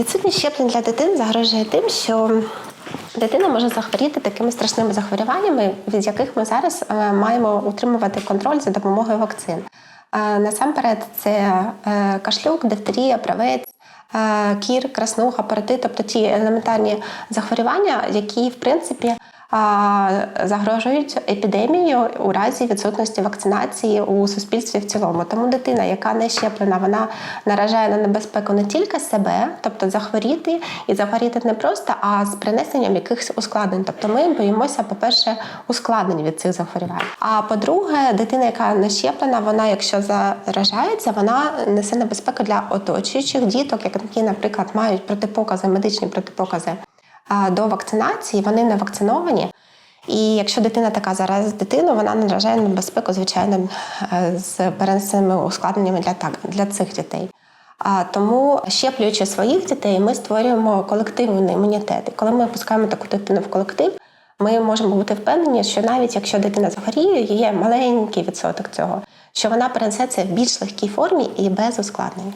Відсутність щеплень для дитин загрожує тим, що дитина може захворіти такими страшними захворюваннями, від яких ми зараз е, маємо утримувати контроль за допомогою вакцин. Е, Насамперед, це е, кашлюк, дифтерія, правець. Кір, краснуха, паротит, тобто ті елементарні захворювання, які в принципі загрожують епідемією у разі відсутності вакцинації у суспільстві в цілому. Тому дитина, яка не щеплена, вона наражає на небезпеку не тільки себе, тобто захворіти і захворіти не просто, а з принесенням якихось ускладнень. Тобто ми боїмося, по-перше, ускладнень від цих захворювань. А по-друге, дитина, яка не щеплена, вона, якщо заражається, вона несе небезпеку для оточуючих діток, які, наприклад, мають протипокази, медичні протипокази до вакцинації, вони не вакциновані. І якщо дитина така зараз дитину, вона наражає на небезпеку, звичайно, е, з перенесеними ускладненнями для так для цих дітей. А тому, щеплюючи своїх дітей, ми створюємо колективний імунітет. І коли ми пускаємо таку дитину в колектив, ми можемо бути впевнені, що навіть якщо дитина захворіє, є маленький відсоток цього, що вона перенесе це в більш легкій формі і без ускладнень.